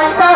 পদ্মা,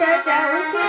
যাউছি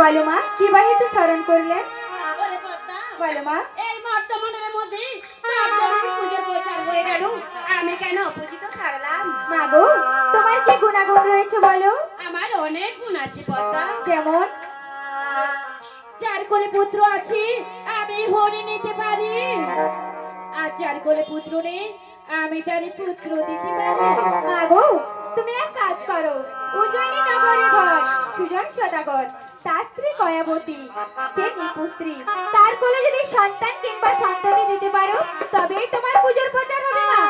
বলো মা কি বাহিত স্মরণ করলেন ওরে বলো মা এই বর্তমানের মধ্যে সব দেবীর পুজোর প্রচার হয়ে গেল। আমি কেন অপূজিত থাকলাম? মাগো তোমার কি গুণাগুণ রয়েছে বলো? আমার অনেক গুণ আছে পদ্মা যেমন? যার কোলে পুত্র আছে আমি হরি নিতে পারি। আর যার কোলে পুত্র নেই আমি তারই পুত্র দিতে পারি। সুজন সদাগর, তার স্ত্রী কয়াবতী সে নিপুত্রী তার কোলে যদি সন্তান কিংবা সন্ততি দিতে পারো, তবেই তোমার পুজোর প্রচার হবে মা।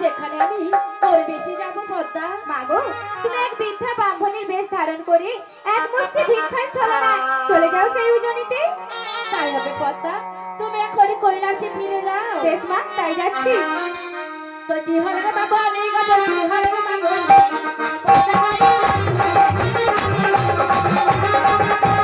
সেখানে আমি পরিবেশে যাব পদ্মা। মাগো তুমি এক বৃদ্ধা ব্রাহ্মণের বেশ ধারণ করে এক মুষ্টি ভিক্ষার ছলনা চলে যাও সেই উজনিতে। তাই হবে পদ্মা, তুমি এখনই কৈলাসে ফিরে যাও। বেশ মা, তাই যাচ্ছি। সতী হরে বাবা? নেই গো সতী হরে বাবা Thank you.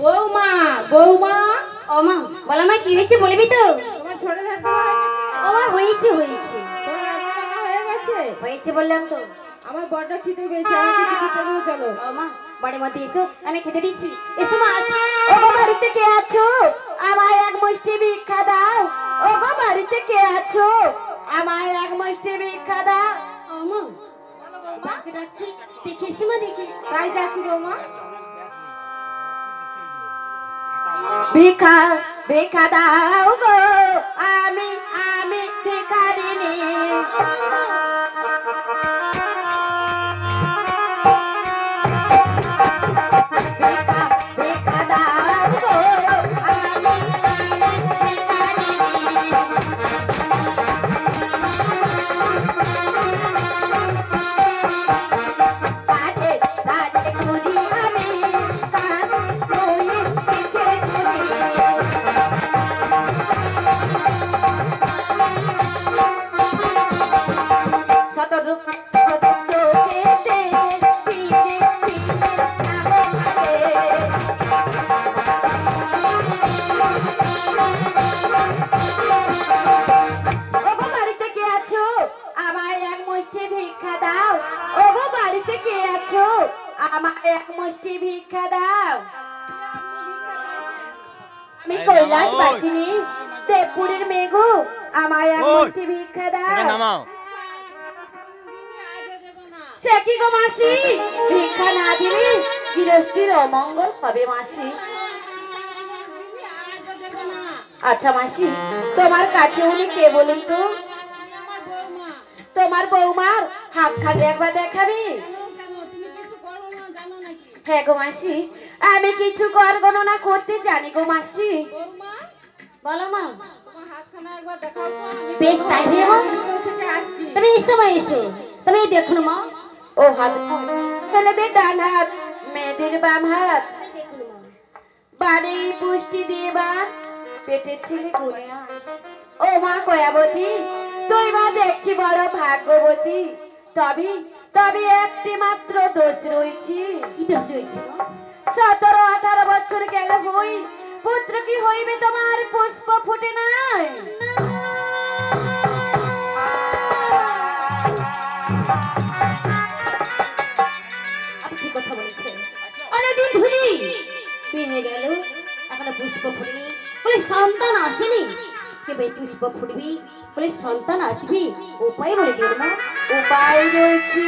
বৌমা বৌমা। ও বলা মা কি বলবি তো? তোমার হয়েছে হয়েছে। হয়েছে বললাম তো। আমার বড় খিদে পেয়েছে চলো। ও মা কে আছো? আমায় এক এক মুষ্টি ভিক্ষা দাও। ও ভিক্ষা ভিখা দাও গো। আমি আমি ভিখারিনি ভিক্ষা ভিক্ষা কৈলাস বাসিনী। দেবপুরের মেঘু আমায় এক মুষ্টি ভিক্ষা দাও। সে কি গো মাসি? ভিক্ষা না দিলে গৃহস্থির অমঙ্গল হবে মাসি। আচ্ছা মাসি তোমার কাছে উনি কে বলুন তো? তোমার বৌমার হাত খাটে একবার দেখাবি? হ্যাঁ গো মাসি আমি কিছু কর গণনা করতে জানি গো মাসি। বলো মা। বেশ তাই তুমি এসো মা এসো। তুমি দেখুন মা। ও হাত ছেলেদের ডান হাত মেয়েদের বাম হাত। বাড়ি পুষ্টি দিয়ে বার পেটের ছেলে গুনে ও মা কয়াবতী তুই মা দেখছি বড় ভাগ্যবতী। তবে তবে একটি মাত্র দোষ রয়েছে। কি দোষ হয়েছে মা? সতেরো আঠারো বছর গেল হই। পুত্র কি হইবে তোমার? পুষ্প ফুটে নাই। অনেকদিন ধরে হয়ে গেল, এখনও পুষ্প ফুটেনি। বলে সন্তান আসেনি। কেবে পুষ্প ফুটবি? বলে সন্তান আসবি? উপায় বলে মা উপায় রয়েছে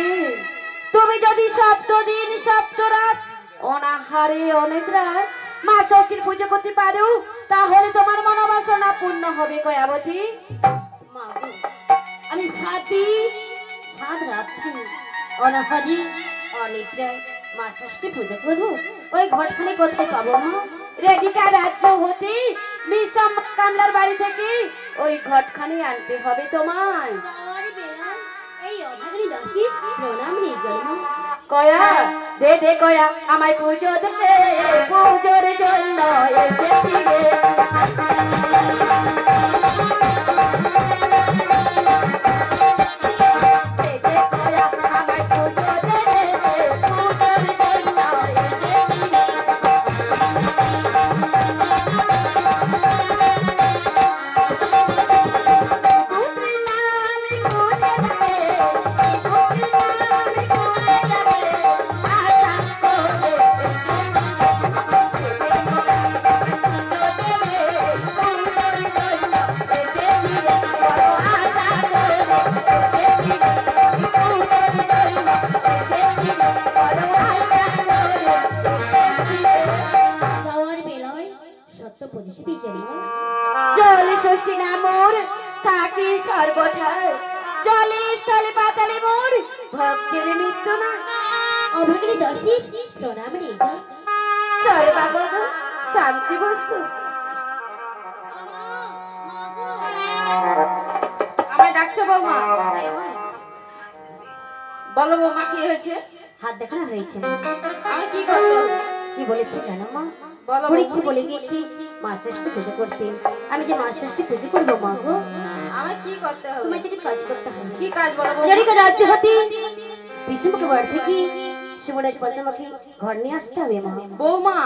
তুমি যদি সপ্তদিন সপ্তরাত অনাহারে অনেক রাত মা ষষ্ঠীর পুজো করতে পারো তাহলে তোমার মনোবাসনা পূর্ণ হবে কয়াবতী মা আমি সাত সাত রাত্রি অনাহারি অনিদ্রায় মা ষষ্ঠী পুজো করব। ওই ঘরখানে কোথায় পাবো মা? রেডিকা রাজ্য হতে? মিসম কামলার বাড়ি থেকে ওই ঘটখানি আনতে হবে তোমায়। এই অভাগিনী দাসী প্রণাম নিয়ে জন্ম কয়া দে দে কয়া আমায় পুজো দে পুজোর জন্য এসেছি রে। দাসী প্রণাম নিয়ে শান্তি বস্তু। আমায় ডাকছো বৌমা? বলো বৌমা কি হয়েছে? হাত দেখানো হয়েছে। মা। আমি কি করতে কি বলেছে জানো মা? বলো পরীক্ষা বলে গেছি মা ষষ্ঠী পুজো করতে। আমি যে মা ষষ্ঠী পুজো করব মা গো। আমায় কি করতে হবে? তোমার যেটা কাজ করতে হবে কি কাজ বলো রাজ্য হতে। বিষ্ণুকে থেকে সুমনের পঞ্চমুখী ঘর নিয়ে আসতে হবে মা বৌমা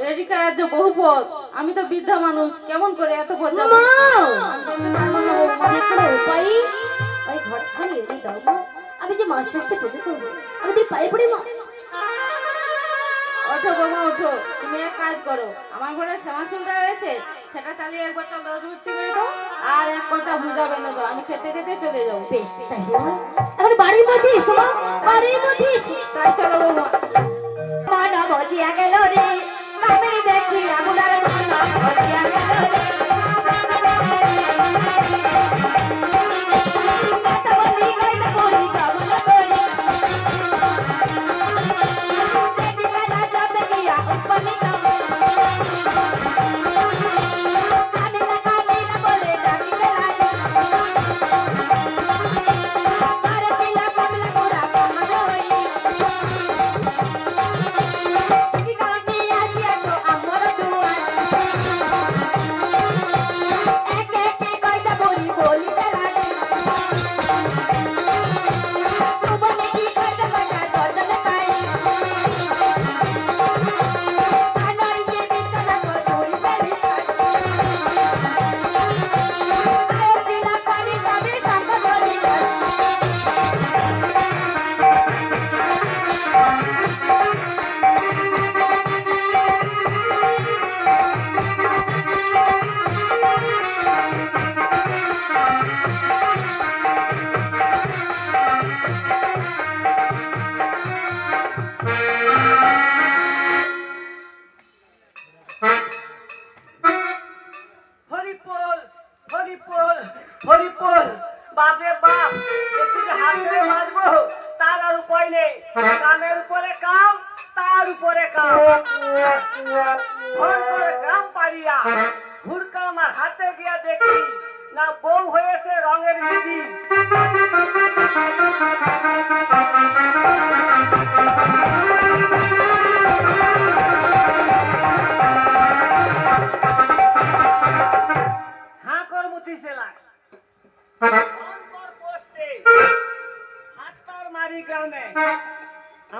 রেডিকা রাজ্য বহু পথ আমি তো বৃদ্ধা মানুষ কেমন করে এত পথ মা! উপায়। ওই ঘরখানি এনে দাও আমি যে মাস ষষ্ঠে পুজো করব। আমি তুই পায়ে পড়ি মা ওঠো বৌমা ওঠো। তুমি এক কাজ করো। আমার ঘরে শ্যামাসুলটা রয়েছে সেটা চালিয়ে এক বচ্চা দশ ভর্তি করে দাও আর এক কথা ভুজা না দাও। আমি খেতে খেতে চলে যাব। বেশ তাই এখন বাড়ির মধ্যে এসো মা। বাড়ির মধ্যে এসো। তাই চলো বৌমা। মন বজিয়া গেল রে আমি দেখি মন বজিয়া গেল রে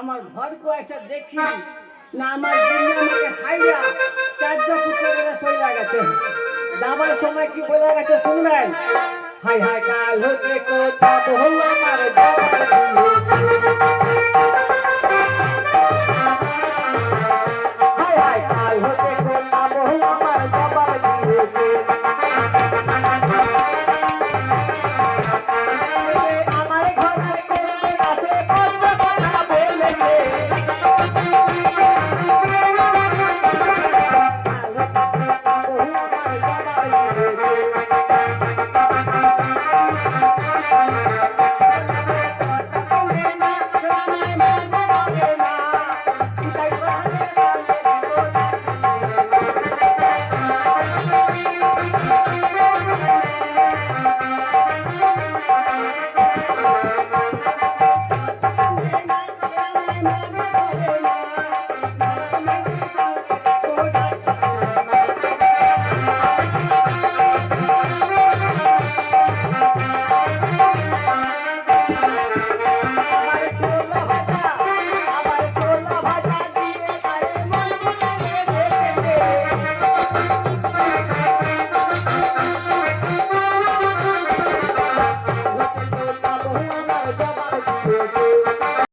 আমার ঘর কো এসে দেখি না, আমার দিনে আমাকে খাইয়া চার্জা পুত্র করে সইয়া গেছে যাবার সময় কি বোঝা গেছে শুনলেন হাই হাই কাল হতে কথা তো হল আমার।